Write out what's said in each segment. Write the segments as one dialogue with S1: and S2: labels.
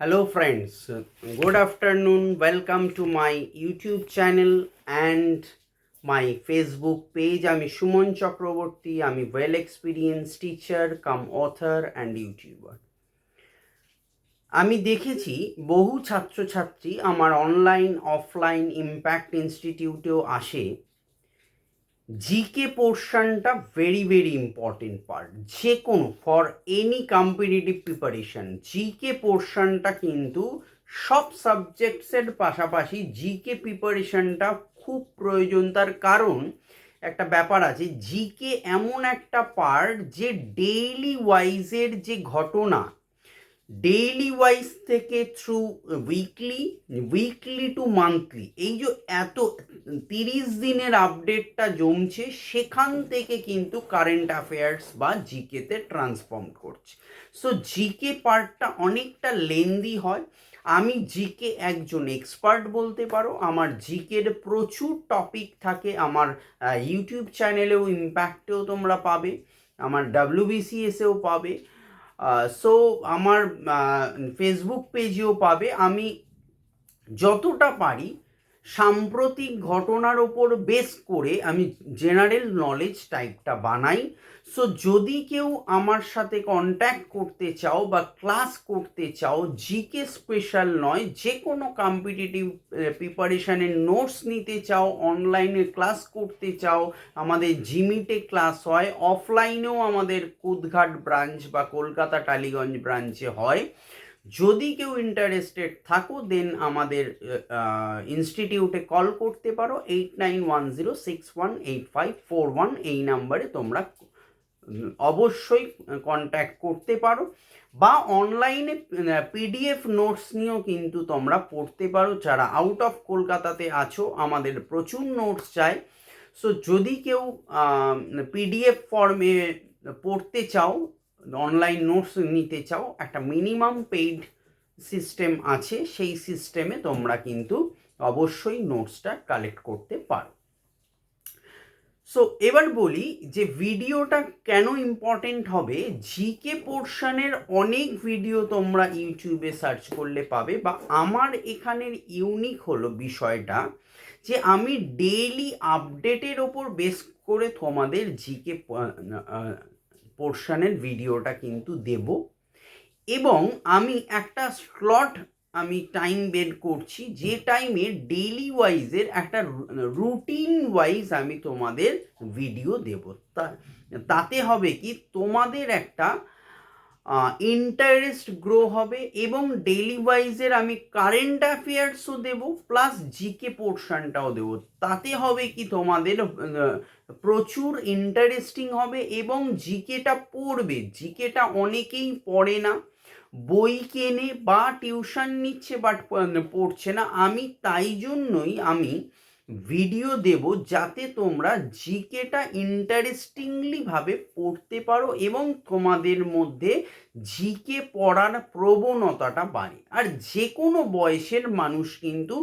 S1: Hello, friends. Good afternoon. Welcome to my YouTube channel and my Facebook page. আমি সুমন চক্রবর্তী আমি well experience teacher cum author and YouTuber আমি দেখেছি বহু ছাত্রছাত্রী আমার অনলাইন অফলাইন ইম্প্যাক্ট ইনস্টিটিউটেও আসে জিকে পোর্শনটা ভেরি ভেরি ইম্পর্টেন্ট পার্ট যে কোনো for any competitive preparation GK পোর্শনটা কিন্তু সব সাবজেক্টসের পাশাপাশি জিকে প্রিপারেশনটা খুব প্রয়োজন। তার কারণ একটা ব্যাপার আছে জিকে এমন একটা পার্ট যে ডেইলি ওয়াইজের যে ঘটনা ডেইলি ওয়াইজ থেকে through weekly weekly to monthly এই যে এত তিরিশ দিনের আপডেটটা জমছে, সেখান থেকে কিন্তু কারেন্ট অ্যাফেয়ার্স বা জিকেতে ট্রান্সফর্ম করছে। সো জিকে পার্টটা অনেকটা লেন্দি হয়। আমি জিকে একজন এক্সপার্ট বলতে পারো। আমার জিকের প্রচুর টপিক থাকে। আমার ইউটিউব চ্যানেলেও ইম্প্যাক্টেও তোমরা পাবে। আমার ডাব্লিউবিসিএসেও পাবে। সো আমার ফেসবুক পেজেও পাবে। আমি যতটা পারি সাম্প্রতিক ঘটনার ওপর বেস করে আমি জেনারেল নলেজ টাইপটা বানাই। সো যদি কেউ আমার সাথে কন্ট্যাক্ট করতে চাও বা ক্লাস করতে চাও জিকে স্পেশাল নয়, যে কোনো কম্পিটিটিভ প্রিপারেশনের নোটস নিতে চাও অনলাইনে ক্লাস করতে চাও, আমাদের জিমিটে ক্লাস হয় অফলাইনেও আমাদের কুদঘাট ব্রাঞ্চ বা কলকাতা টালিগঞ্জ ব্রাঞ্চে হয়। যদি কেউ ইন্টারেস্টেড থাকো দেন আমাদের ইনস্টিটিউটে কল করতে পারো eight nine one zero six one eight five four one এই নাম্বারে তোমরা অবশ্যই কন্ট্যাক্ট করতে পারো। বা অনলাইনে পিডিএফ নোটস নিয়েও কিন্তু তোমরা পড়তে পারো। যারা আউট অফ কলকাতাতে আছো, আমাদের প্রচুর নোটস চাই। সো যদি কেউ পিডিএফ ফর্মে পড়তে চাও অনলাইন নোটস নিতে চাও, একটা মিনিমাম পেইড সিস্টেম আছে, সেই সিস্টেমে তোমরা কিন্তু অবশ্যই নোটসটা কালেক্ট করতে পারো। সো এবার বলি যে ভিডিওটা কেন ইম্পর্টেন্ট হবে জিকে পোর্শনের অনেক ভিডিও তোমরা ইউটিউবে সার্চ করলে পাবে, বা আমার এখানের ইউনিক হলো বিষয়টা যে আমি ডেইলি আপডেটের ওপর বেস করে তোমাদের জিকে পোর্শনের ভিডিওটা কিন্তু দেব। এবং আমি একটা স্লট আমি টাইম বের করছি, যে টাইমে ডেইলি ওয়াইজের একটা রুটিন ওয়াইজ আমি তোমাদের ভিডিও দেব। তাতে হবে কি? তোমাদের একটা ইন্টারেস্ট গ্রো হবে এবং ডেইলি ওয়াইজের আমি কারেন্ট অ্যাফেয়ার্সও দেবো প্লাস জিকে পোর্শনটাও দেবো। তাতে হবে কি তোমাদের প্রচুর ইন্টারেস্টিং হবে এবং জিকেটা পড়বে। জিকেটা অনেকেই পড়ে না, বই কেনে বা টিউশন নিচ্ছে বাট পড়ছে না। আমি তাই জন্যই আমি ভিডিও দেব যাতে তোমরা জিকেটা ইন্টারেস্টিংলিভাবে পড়তে পারো এবং তোমাদের মধ্যে জিকে পড়ার প্রবণতাটা বাড়ে। আর যে কোনো বয়সের মানুষ কিন্তু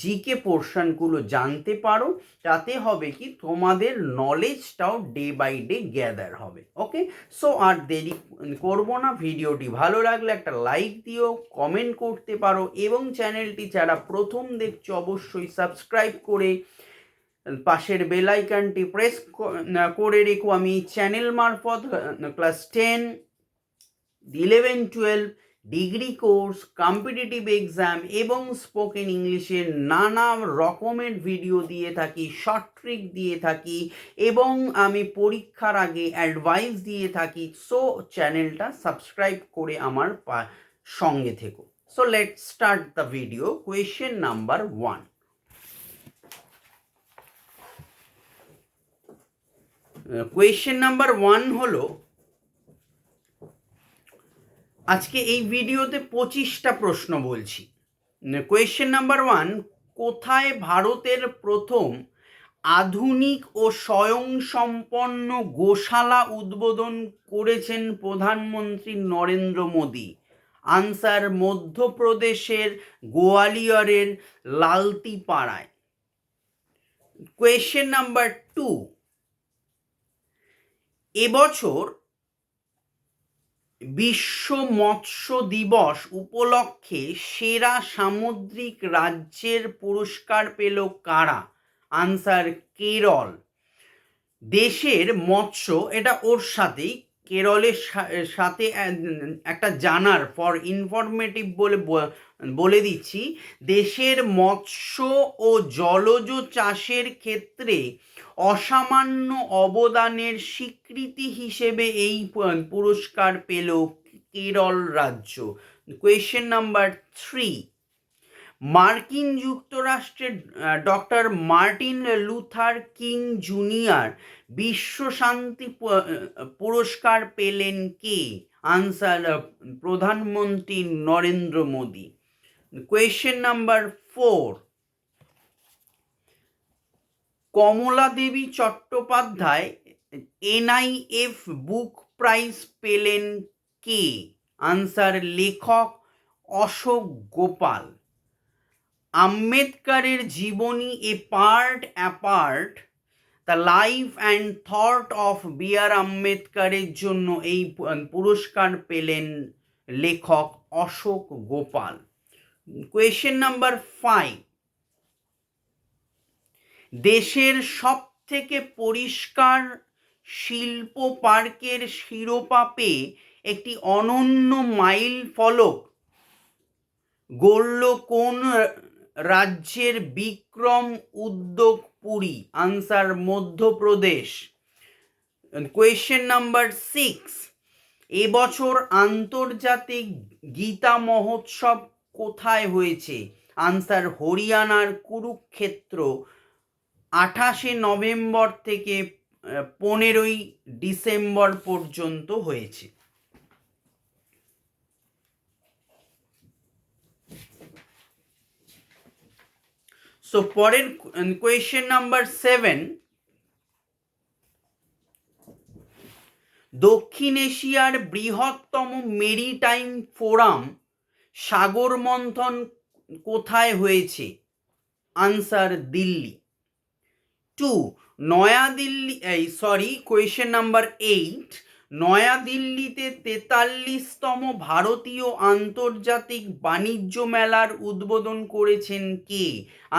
S1: জিকে পোর্শনগুলো জানতে পারো, তাতে হবে কি তোমাদের নলেজটাও ডে বাই ডে গ্যাদার হবে ওকে সো আর দেরি করব না, ভিডিওটি ভালো লাগলে একটা লাইক দিও কমেন্ট করতে পারো, এবং চ্যানেলটি যারা প্রথম দেখছ অবশ্যই সাবস্ক্রাইব করে, পাশের বেলাইকানটি প্রেস করে রেখো। আমি চ্যানেল মারফত class ten eleven twelve degree course competitive exam এবং স্পোকেন ইংলিশের নানা রকমের ভিডিও দিয়ে থাকি শর্ট ট্রিক দিয়ে থাকি এবং আমি পরীক্ষার আগে অ্যাডভাইস দিয়ে থাকি। সো চ্যানেলটা সাবস্ক্রাইব করে আমার সঙ্গে থেকো। So let start the video question number one question number one হলো আজকে এই ভিডিওতে পঁচিশটা প্রশ্ন বলছি। কোয়েশ্চেন নাম্বার ওয়ান কোথায় ভারতের প্রথম আধুনিক ও স্বয়ংসম্পন্ন গোশালা উদ্বোধন করেছেন প্রধানমন্ত্রী নরেন্দ্র মোদী? আনসার মধ্যপ্রদেশের গোয়ালিয়রের লালতিপাড়ায়। কোয়েশ্চেন নাম্বার টু এবছর বিশ্ব মৎস্য দিবস উপলক্ষে সেরা সামুদ্রিক রাজ্যের পুরস্কার পেল কারা? আনসার কেরল দেশের মৎস্য, এটা ওর সাথেই কেরলের সাথে একটা জানার ফর ইনফরমেটিভ বলে বলে দিচ্ছি, দেশের মৎস্য ও জলজ চাষের ক্ষেত্রে অসামান্য অবদানের স্বীকৃতি হিসেবে এই পুরস্কার পেল কেরল রাজ্য। কোয়েশ্চেন নাম্বার থ্রি মার্কিন যুক্তরাষ্ট্রের doctor Martin Luther King junior বিশ্ব শান্তি প- পুরস্কার পেলেন কে? আনসার প্রধানমন্ত্রী Narendra Modi. Question number four. Kamala Devi Chattopadhyay NIF book prize পেলেন কে? আনসার লেখক অশোক গোপাল। আম্বেদকারের জীবনী A part apart the life and thought of B R আম্বেদকারের জন্য এই পুরস্কার পেলেন লেখক Ashok Gopal. Question number five দেশের সব থেকে পরিষ্কার শিল্প পার্কের শিরোপা পেয়ে একটি অনন্য মাইল ফলক গড়ল কোন রাজ্যের Vikram Udyog Puri answer Madhya Pradesh. Question number six এবছর আন্তর্জাতিক গীতা মহোৎসব কোথায় হয়েছে? আনসার হরিয়ানার কুরুক্ষেত্র, আঠাশে নভেম্বর থেকে পনেরোই ডিসেম্বর পর্যন্ত হয়েছে। সো পরের কোয়েশ্চেন নাম্বার সেভেন দক্ষিণ এশিয়ার বৃহত্তম মেরিটাইম ফোরাম সাগর মন্থন কোথায় হয়েছে? আনসার দিল্লি। টু নয়াদিল্লি, এই সরি কোয়েশ্চেন নাম্বার এইট নয়াদিল্লিতে তেতাল্লিশতম ভারতীয় আন্তর্জাতিক বাণিজ্য মেলার উদ্বোধন করেছেন কে?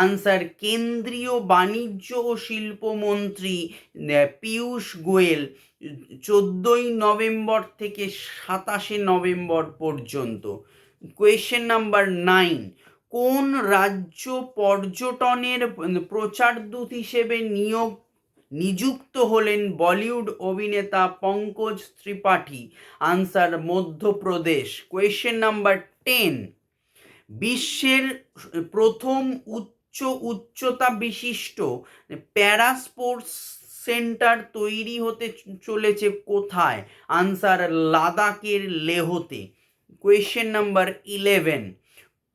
S1: আনসার কেন্দ্রীয় বাণিজ্য ও শিল্পমন্ত্রী পীয়ূষ গোয়েল, চোদ্দোই নভেম্বর থেকে সাতাশে নভেম্বর পর্যন্ত। কোয়েশ্চেন নাম্বার নাইন, কোন রাজ্য পর্যটনের প্রচারদূত হিসেবে নিয়োগ নিযুক্ত হলেন বলিউড অভিনেতা Pankaj Tripathi. Answer, Madhya Pradesh. Question number ten বিশ্বের প্রথম উচ্চ উচ্চতা বিশিষ্ট প্যারা স্পোর্টস সেন্টার তৈরি হতে চলেছে কোথায়? আনসার লাদাখের লেহতে। কোয়েশ্চেন নাম্বার ইলেভেন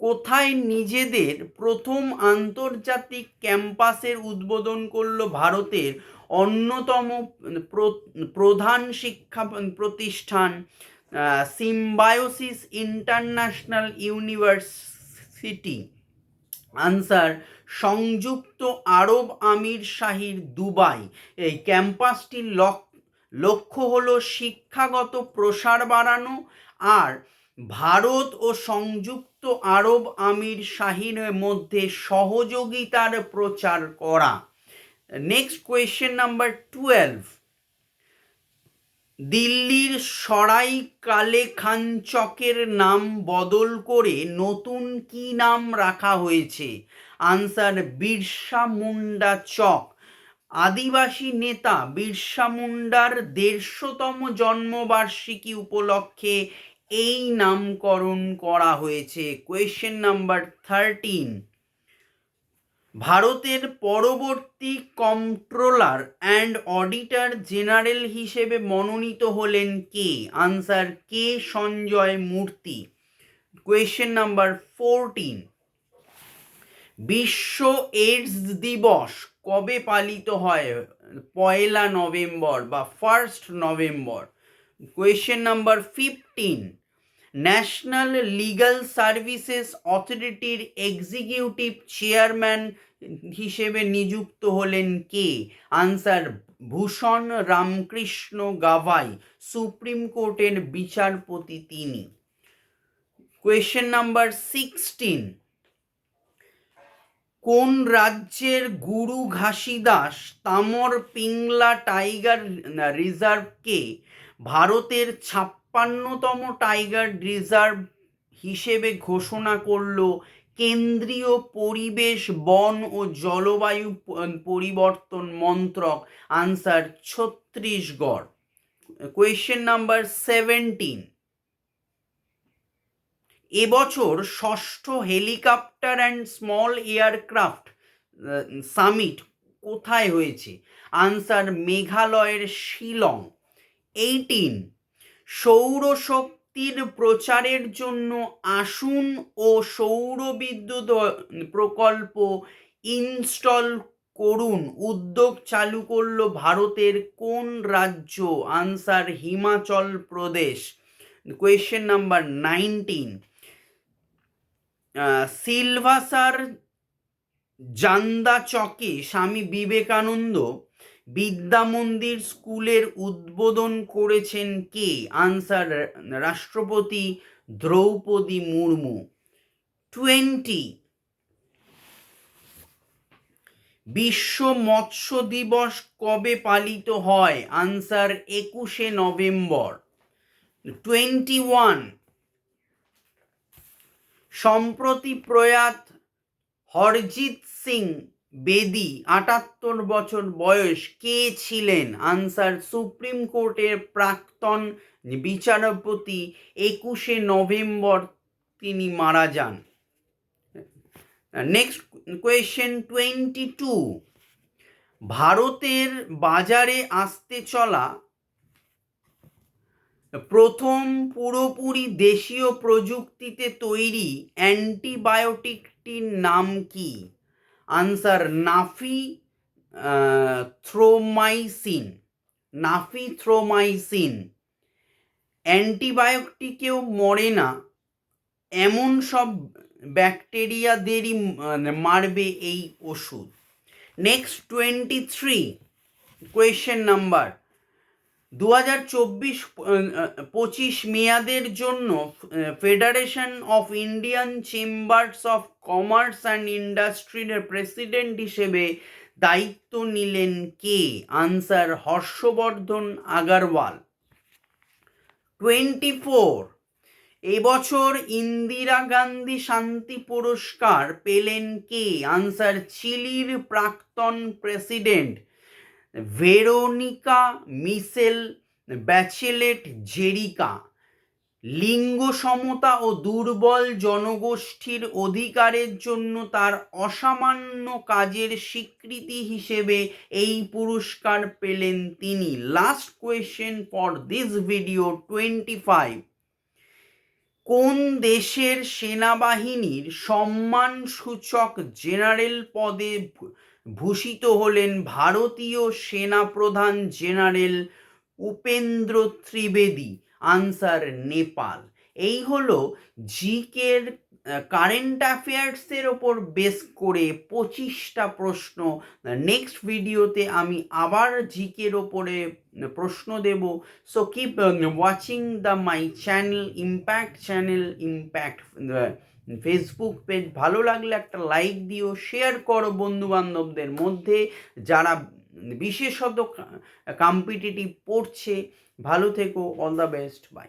S1: কোথায় নিজেদের প্রথম আন্তর্জাতিক ক্যাম্পাসের উদ্বোধন করল ভারতের অন্যতম প্রধান শিক্ষা প্রতিষ্ঠান সিম্বায়োসিস ইন্টারন্যাশনাল ইউনিভার্সিটি আনসার সংযুক্ত আরব আমির শাহির দুবাই। এই ক্যাম্পাসটির লক- লক্ষ্য হলো শিক্ষাগত প্রসার বাড়ানো আর ভারত ও সংযুক্ত আরব আমির শাহির মধ্যে সহযোগিতার প্রচার করা। নেক্সট কোয়েশ্চেন নাম্বার টুয়েলভ দিল্লির সরাই কালে খান চকের নাম বদল করে নতুন কি নাম রাখা হয়েছে? আনসার বিরসা মুন্ডা চক। আদিবাসী নেতা বিরসা মুন্ডার দেড়শোতম জন্মবার্ষিকী উপলক্ষে এই নামকরণ করা হয়েছে। কোয়েশ্চেন নাম্বার থার্টিন ভারতের পরবর্তী কন্ট্রোলার অ্যান্ড অডিটর জেনারেল হিসেবে মনোনীত হলেন কে? আনসার কে Sanjay Murthy? Question number fourteen বিশ্ব এইডস দিবস কবে পালিত হয়? পয়লা নভেম্বর বা first November? Question number fifteen national legal services অথরিটির এক্সিকিউটিভ চেয়ারম্যান হিসেবে নিযুক্ত হলেন কে? আনসার ভূষণ রামকৃষ্ণ গাভাই সুপ্রিম কোর্টের বিচারপতি তিনি। কোয়েশ্চেন নাম্বার সিক্সটিন কোন রাজ্যের গুরু ঘাসিদাস তামর পিংলা টাইগার রিজার্ভকে ভারতের ছাপ্পান্নতম টাইগার রিজার্ভ হিসেবে ঘোষণা করল কেন্দ্রীয় পরিবেশ, বন ও জলবায়ু পরিবর্তন মন্ত্রক। Answer Chhattisgarh question number seventeen. এবছর ষষ্ঠ helicopter and small aircraft summit কোথায় হয়েছে? আনসার মেঘালয়ের শিলং। এইটিন সৌরশক্তির প্রচারের জন্য আসুন ও সৌর বিদ্যুৎ প্রকল্প ইনস্টল করুন। উদ্যোগ চালু করল ভারতের কোন রাজ্য? Answer Himachal Pradesh question number nineteen সিলভাসার Zanda চকে স্বামী বিবেকানন্দ বিদ্যা মন্দির স্কুলের উদ্বোধন করেছেন কে? আনসার রাষ্ট্রপতি দ্রৌপদী মুর্মু। টোয়েন্টি। বিশ্ব মৎস্য দিবস কবে পালিত হয়? আনসার একুশে নভেম্বর। Twenty one. সম্প্রতি প্রয়াত হরজিৎ সিং বেদি, আটাত্তর বছর বয়স, কে ছিলেন? আনসার সুপ্রিম কোর্টের প্রাক্তন বিচারপতি একুশে নভেম্বর তিনি মারা যান। নেক্সট কোয়েশ্চেন টোয়েন্টি টু ভারতের বাজারে আসতে চলা প্রথম পুরোপুরি দেশীয় প্রযুক্তিতে তৈরি অ্যান্টিবায়োটিকটির নাম কি? Answer nafithromycin nafithromycin অ্যান্টিবায়োটিকেও মরে না। এমন সব ব্যাকটেরিয়াদেরই মানে মারবে এই ওষুধ। Next twenty three question number দু হাজার চব্বিশ পঁচিশ মেয়াদের জন্য federation of Indian chambers of commerce and ইন্ডাস্ট্রির প্রেসিডেন্ট হিসেবে দায়িত্ব নিলেন কে? Answer Harshavardhan Agarwal. Twenty four এবছর ইন্দিরা গান্ধী শান্তি পুরস্কার পেলেন কে? আনসার চিলির প্রাক্তন প্রেসিডেন্ট ভেরোনিকা মিসেল ব্যাচেলেট জেরিকা লিঙ্গ সমতা ও দুর্বল জনগোষ্ঠীর অধিকারের জন্য তার অসামান্য কাজের স্বীকৃতি হিসেবে এই পুরস্কার পেলেন তিনি। Last question for this video twenty five কোন দেশের সেনাবাহিনীর সম্মানসূচক জেনারেল পদে ভূষিত হলেন ভারতীয় সেনাপ্রধান জেনারেল উপেন্দ্র ত্রিবেদী, আনসার নেপাল। এই হলো জিকের কারেন্ট অ্যাফেয়ার্সের ওপর বেস করে পঁচিশটা প্রশ্ন। নেক্সট ভিডিওতে আমি আবার জিকের ওপরে প্রশ্ন দেব। So keep watching the my channel impact channel impact Facebook page ভালো লাগলে একটা লাইক দিও শেয়ার করো বন্ধু বান্ধবদের মধ্যে যারা বিশেষত কম্পিটিটিভ পড়ছে। ভালো থেকো অল দ্য বেস্ট বাই